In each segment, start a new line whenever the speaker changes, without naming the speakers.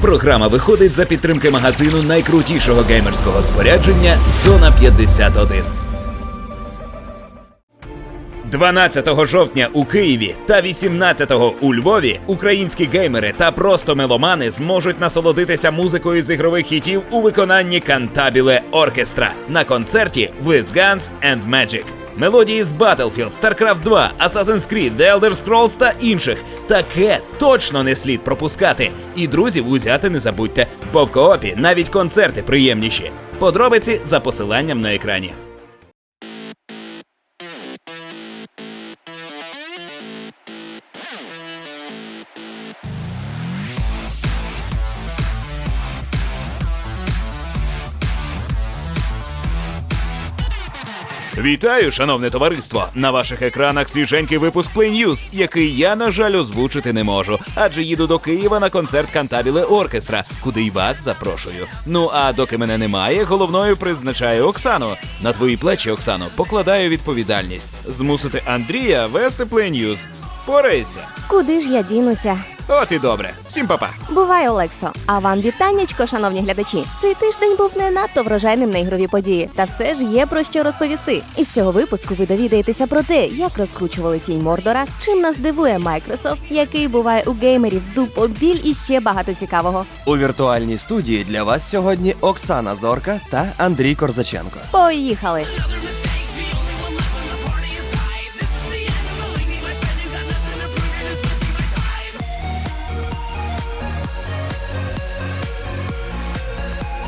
Програма виходить за підтримки магазину найкрутішого геймерського спорядження Зона 51. 12 жовтня у Києві та 18 у Львові українські геймери та просто меломани зможуть насолодитися музикою з ігрових хітів у виконанні Cantabile Orchestra на концерті With Guns and Magic. Мелодії з Battlefield, StarCraft 2, Assassin's Creed, The Elder Scrolls та інших. Таке точно не слід пропускати. І друзів узяти не забудьте, бо в коопі навіть концерти приємніші. Подробиці за посиланням на екрані. Вітаю, шановне товариство! На ваших екранах свіженький випуск Play News, який я, на жаль, озвучити не можу, адже їду до Києва на концерт Кантабіле Оркестра, куди й вас запрошую. Ну а доки мене немає, головною призначаю Оксану. На твої плечі, Оксано, покладаю відповідальність змусити Андрія вести Play News. Впорайся.
Куди ж я дінуся?
От і добре. Всім па-па.
Бувай, Олексо. А вам вітаннячко, шановні глядачі. Цей тиждень був не надто врожайним на ігрові події, та все ж є про що розповісти. Із цього випуску ви довідаєтеся про те, як розкручували тінь Мордора, чим нас дивує Майкрософт, який буває у геймерів дупобіль і ще багато цікавого.
У віртуальній студії для вас сьогодні Оксана Зорка та Андрій Корзаченко.
Поїхали!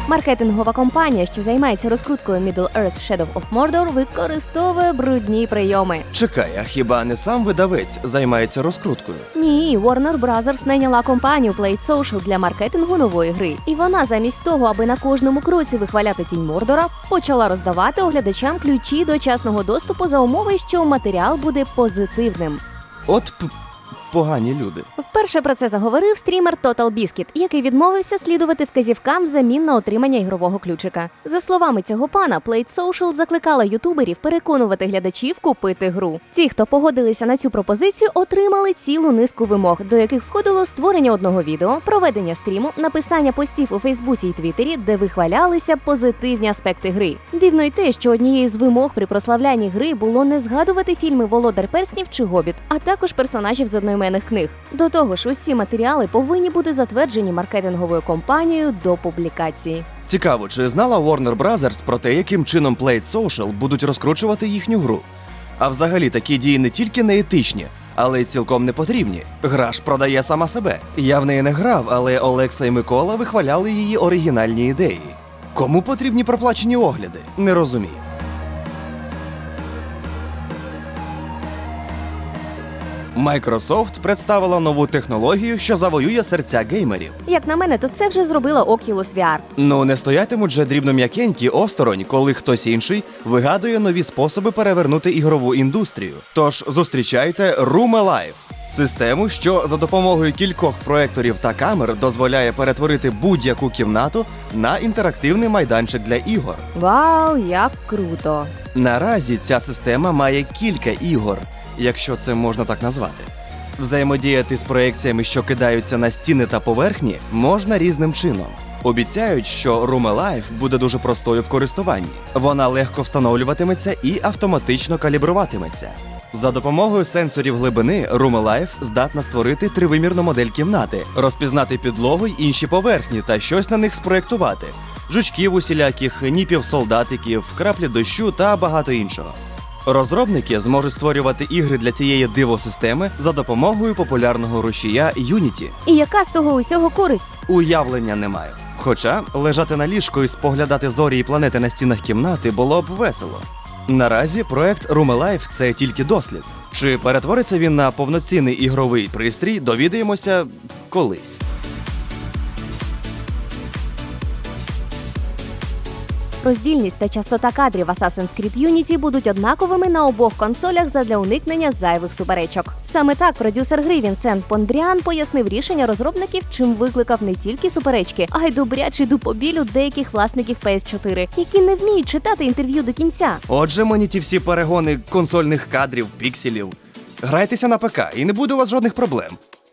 Маркетингова компанія, що займається розкруткою Middle Earth Shadow of Mordor, використовує брудні прийоми.
Чекай, а хіба не сам видавець займається розкруткою?
Ні, Warner Brothers найняла компанію Play Social для маркетингу нової гри. І вона замість того, аби на кожному кроці вихваляти тінь Мордора, почала роздавати оглядачам ключі до часного доступу за умови, що матеріал буде позитивним.
От погані люди.
Вперше про це заговорив стрімер Total Biscuit, який відмовився слідувати вказівкам взамін на отримання ігрового ключика. За словами цього пана, Plate Social закликала ютуберів переконувати глядачів купити гру. Ті, хто погодилися на цю пропозицію, отримали цілу низку вимог, до яких входило створення одного відео, проведення стріму, написання постів у Фейсбуці і Твіттері, де вихвалялися позитивні аспекти гри. Дивно й те, що однією з вимог при прославлянні гри було не згадувати фільми Володар Перснів чи Гобіт, а також персонажів з одноіменних книг. До того ж, усі матеріали повинні бути затверджені маркетинговою компанією до публікації.
Цікаво, чи знала Warner Brothers про те, яким чином Plate Social будуть розкручувати їхню гру? А взагалі такі дії не тільки неетичні, але й цілком не потрібні. Гра ж продає сама себе. Я в неї не грав, але Олекса і Микола вихваляли її оригінальні ідеї. Кому потрібні проплачені огляди? Не розумію. Microsoft представила нову технологію, що завоює серця геймерів.
Як на мене, то це вже зробила Oculus VR.
Ну не стоятимуть же дрібном'якенькі осторонь, коли хтось інший вигадує нові способи перевернути ігрову індустрію. Тож зустрічайте Room Alive – систему, що за допомогою кількох проекторів та камер дозволяє перетворити будь-яку кімнату на інтерактивний майданчик для ігор.
Вау, як круто!
Наразі ця система має кілька ігор, якщо це можна так назвати. Взаємодіяти з проекціями, що кидаються на стіни та поверхні, можна різним чином. Обіцяють, що Room Alive буде дуже простою в користуванні. Вона легко встановлюватиметься і автоматично калібруватиметься. За допомогою сенсорів глибини Room Alive здатна створити тривимірну модель кімнати, розпізнати підлогу й інші поверхні та щось на них спроектувати: жучків усіляких, ніпів солдатиків, краплі дощу та багато іншого. Розробники зможуть створювати ігри для цієї дивосистеми за допомогою популярного рушія Unity.
І яка з того усього користь?
Уявлення не маю. Хоча лежати на ліжку і споглядати зорі і планети на стінах кімнати було б весело. Наразі проект Room Alive – це тільки дослід. Чи перетвориться він на повноцінний ігровий пристрій, довідаємося колись.
Роздільність та частота кадрів Assassin's Creed Unity будуть однаковими на обох консолях задля уникнення зайвих суперечок. Саме так продюсер гри Вінсент Пондріан пояснив рішення розробників, чим викликав не тільки суперечки, а й добрячий дупобіль у деяких власників PS4, які не вміють читати інтерв'ю до кінця.
Отже, мені ті всі перегони консольних кадрів, пікселів. Грайтеся на ПК і не буде у вас жодних проблем.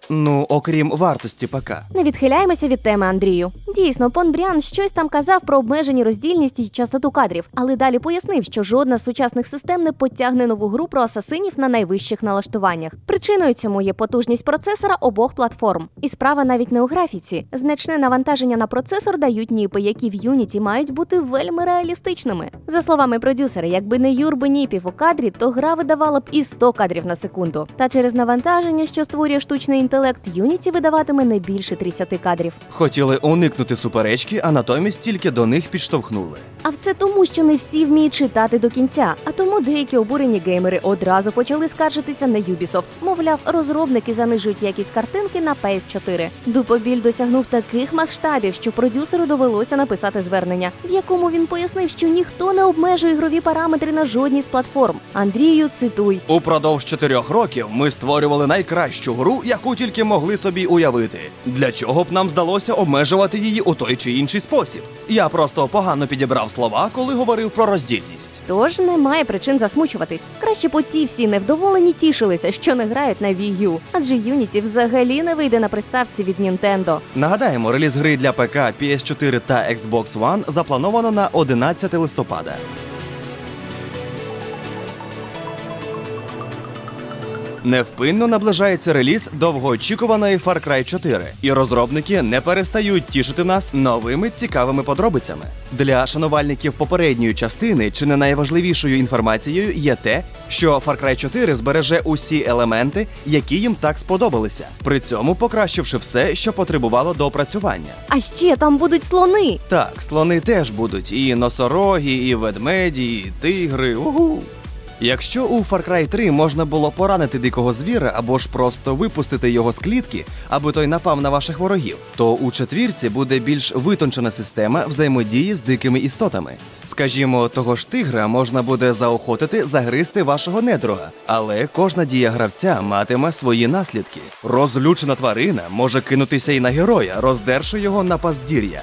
Ну, окрім вартості ПК.
Не відхиляємося від теми Андрію. Дійсно, пан Бріан щось там казав про обмежені роздільність і частоту кадрів, але далі пояснив, що жодна з сучасних систем не потягне нову гру про асасинів на найвищих налаштуваннях. Причиною цьому є потужність процесора обох платформ. І справа навіть не у графіці. Значне навантаження на процесор дають ніпи, які в Unity мають бути вельми реалістичними. За словами продюсера, якби не юрби ніпів у кадрі, то гра видавала б і 100 кадрів на секунду. Та через навантаження, що створює штучний інтелект, Unity видаватиме не більше 30 кадрів.
Хотіли уникнути суперечки, а натомість тільки до них підштовхнули.
А все тому, що не всі вміють читати до кінця. А тому деякі обурені геймери одразу почали скаржитися на Ubisoft. Мовляв, розробники занижують якість картинки на PS4. Дупобіль досягнув таких масштабів, що продюсеру довелося написати звернення, в якому він пояснив, що ніхто не обмежує ігрові параметри на жодній з платформ. Андрію, цитуй.
Упродовж чотирьох років ми створювали найкращу гру, яку тільки могли собі уявити. Для чого б нам здалося обмежувати її у той чи інший спосіб? Я просто погано підібрав слова, коли говорив про роздільність.
Тож немає причин засмучуватись. Краще б ті всі невдоволені тішилися, що не грають на Wii U, адже Unity взагалі не вийде на приставці від Nintendo.
Нагадаємо, реліз гри для ПК, PS4 та Xbox One заплановано на 11 листопада. Невпинно наближається реліз довгоочікуваної Far Cry 4, і розробники не перестають тішити нас новими цікавими подробицями. Для шанувальників попередньої частини чи не найважливішою інформацією є те, що Far Cry 4 збереже усі елементи, які їм так сподобалися, при цьому покращивши все, що потребувало доопрацювання.
А ще там будуть слони.
Так, слони теж будуть і носороги, і ведмеді, і тигри. Угу. Якщо у Far Cry 3 можна було поранити дикого звіра або ж просто випустити його з клітки, аби той напав на ваших ворогів, то у четвірці буде більш витончена система взаємодії з дикими істотами. Скажімо, того ж тигра можна буде заохотити загризти вашого недруга, але кожна дія гравця матиме свої наслідки. Розлючена тварина може кинутися і на героя, роздерши його на паздір'я.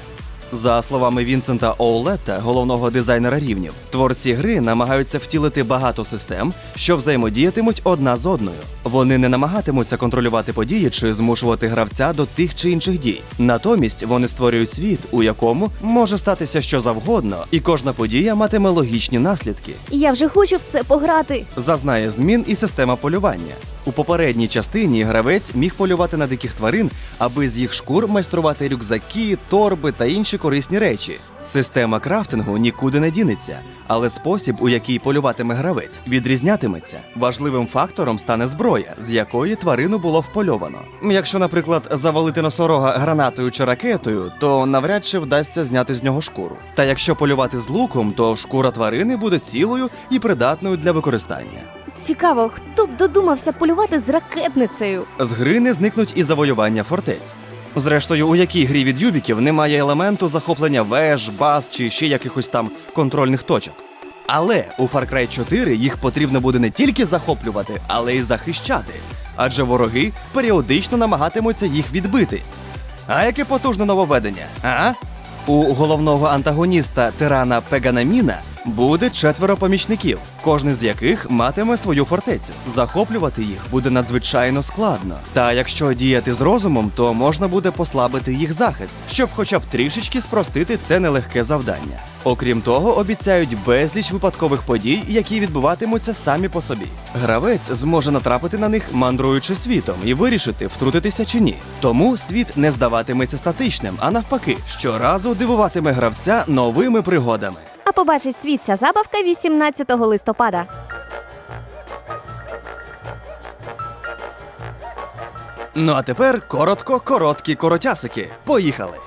За словами Вінсента Оулетта, головного дизайнера рівнів, творці гри намагаються втілити багато систем, що взаємодіятимуть одна з одною. Вони не намагатимуться контролювати події чи змушувати гравця до тих чи інших дій. Натомість вони створюють світ, у якому може статися що завгодно, і кожна подія матиме логічні наслідки.
Я вже хочу в це пограти.
Зазнає змін і система полювання. У попередній частині гравець міг полювати на диких тварин, аби з їх шкур майструвати рюкзаки, торби та інші корисні речі. Система крафтингу нікуди не дінеться, але спосіб, у який полюватиме гравець, відрізнятиметься. Важливим фактором стане зброя, з якої тварину було впольовано. Якщо, наприклад, завалити носорога гранатою чи ракетою, то навряд чи вдасться зняти з нього шкуру. Та якщо полювати з луком, то шкура тварини буде цілою і придатною для використання.
Цікаво, хто б додумався полювати з ракетницею.
З гри не зникнуть і завоювання фортець. Зрештою, у якій грі від юбіків немає елементу захоплення веж, баз чи ще якихось там контрольних точок. Але у Far Cry 4 їх потрібно буде не тільки захоплювати, але й захищати. Адже вороги періодично намагатимуться їх відбити. А яке потужне нововведення, а? У головного антагоніста тирана Пеганаміна буде четверо помічників, кожен з яких матиме свою фортецю. Захоплювати їх буде надзвичайно складно. Та якщо діяти з розумом, то можна буде послабити їх захист, щоб хоча б трішечки спростити це нелегке завдання. Окрім того, обіцяють безліч випадкових подій, які відбуватимуться самі по собі. Гравець зможе натрапити на них, мандруючи світом, і вирішити, втрутитися чи ні. Тому світ не здаватиметься статичним, а навпаки, щоразу дивуватиме гравця новими пригодами.
Побачить світ ця забавка 18 листопада.
Ну а тепер коротко, короткі коротясики. Поїхали!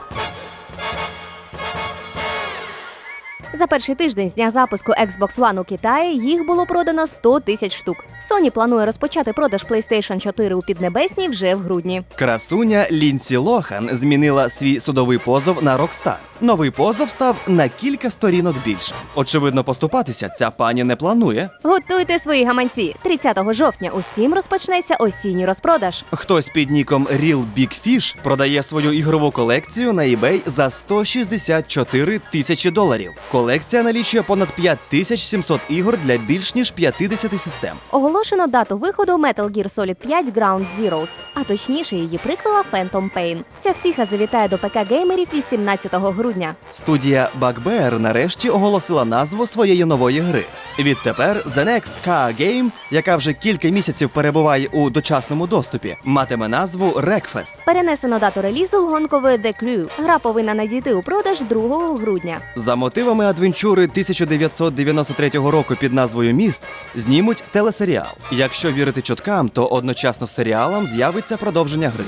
За перший тиждень з дня запуску Xbox One у Китаї їх було продано 100 тисяч штук. Sony планує розпочати продаж PlayStation 4 у Піднебесній вже в грудні.
Красуня Лінсі Лохан змінила свій судовий позов на Rockstar. Новий позов став на кілька сторінок більше. Очевидно, поступатися ця пані не планує.
Готуйте свої гаманці. 30 жовтня у Steam розпочнеться осінній розпродаж.
Хтось під ніком Real Big Fish продає свою ігрову колекцію на eBay за 164 тисячі доларів. Колекція налічує понад 5700 ігор для більш ніж 50 систем.
Оголошено дату виходу Metal Gear Solid 5 Ground Zeroes, а точніше її приквела Phantom Pain. Ця втіха завітає до ПК геймерів 18 грудня.
Студія Bugbear нарешті оголосила назву своєї нової гри. Відтепер The Next Car Game, яка вже кілька місяців перебуває у дочасному доступі, матиме назву Wreckfest.
Перенесено дату релізу гонкової The Crew. Гра повинна надійти у продаж 2 грудня.
За мотивами адвенчури 1993 року під назвою Міст знімуть телесеріал. Якщо вірити чуткам, то одночасно з серіалом з'явиться продовження гри.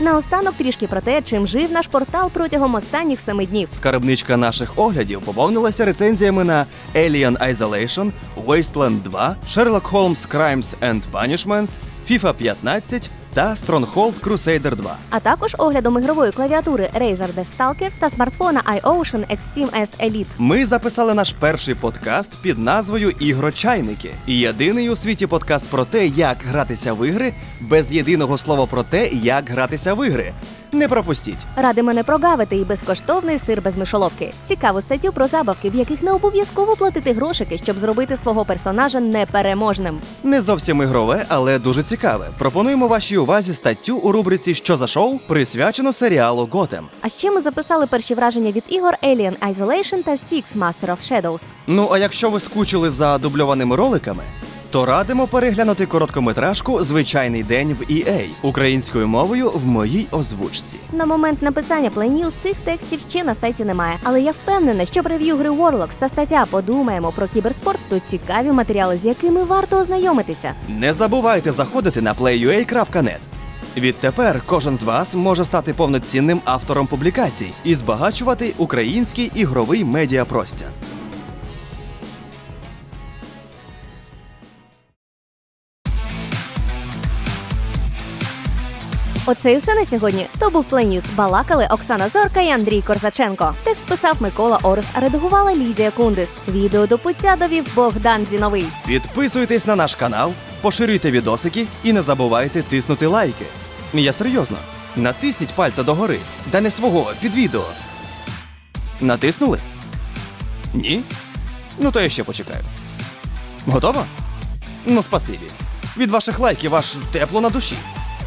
Наостанок трішки про те, чим жив наш портал протягом останніх семи днів.
Скарбничка наших оглядів поповнилася рецензіями на Alien Isolation, Wasteland 2, Sherlock Holmes Crimes and Punishments, FIFA 15 та Stronghold Crusader 2.
А також оглядом ігрової клавіатури Razer The Stalker та смартфона iOcean X7S Elite.
Ми записали наш перший подкаст під назвою Ігрочайники. Єдиний у світі подкаст про те, як гратися в ігри, без єдиного слова про те, як гратися в ігри. Не пропустіть.
Радимо не прогавити і безкоштовний сир без мишоловки. Цікаву статтю про забавки, в яких не обов'язково платити грошики, щоб зробити свого персонажа непереможним.
Не зовсім ігрове, але дуже цікаве. Пропонуємо вашій увазі статтю у рубриці Що за шоу присвячену серіалу Готем.
А ще ми записали перші враження від ігор Alien Isolation та Styx Master of Shadows.
Ну а якщо ви скучили за дубльованими роликами, то радимо переглянути короткометражку Звичайний день в EA українською мовою в моїй озвучці.
На момент написання News цих текстів ще на сайті немає, але я впевнена, що прев'ю гри Warlocks та стаття подумаємо про кіберспорт, то цікаві матеріали, з якими варто ознайомитися.
Не забувайте заходити на playua.net. Відтепер кожен з вас може стати повноцінним автором публікацій і збагачувати український ігровий медіапростір.
Оце і все на сьогодні. То був News. Балакали Оксана Зорка і Андрій Корзаченко. Текст писав Микола Орес, а редагувала Лідія Кундис. Відео до пуття довів Богдан Зіновий.
Підписуйтесь на наш канал, поширюйте відосики і не забувайте тиснути лайки. Я серйозно. Натисніть пальця догори, та не свого під відео. Натиснули? Ні? Ну то я ще почекаю. Готово? Ну, спасибі. Від ваших лайків аж тепло на душі.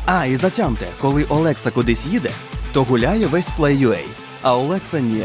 А, і затямте, коли Олекса кудись їде, то гуляє весь Play.ua, а Олекса ні.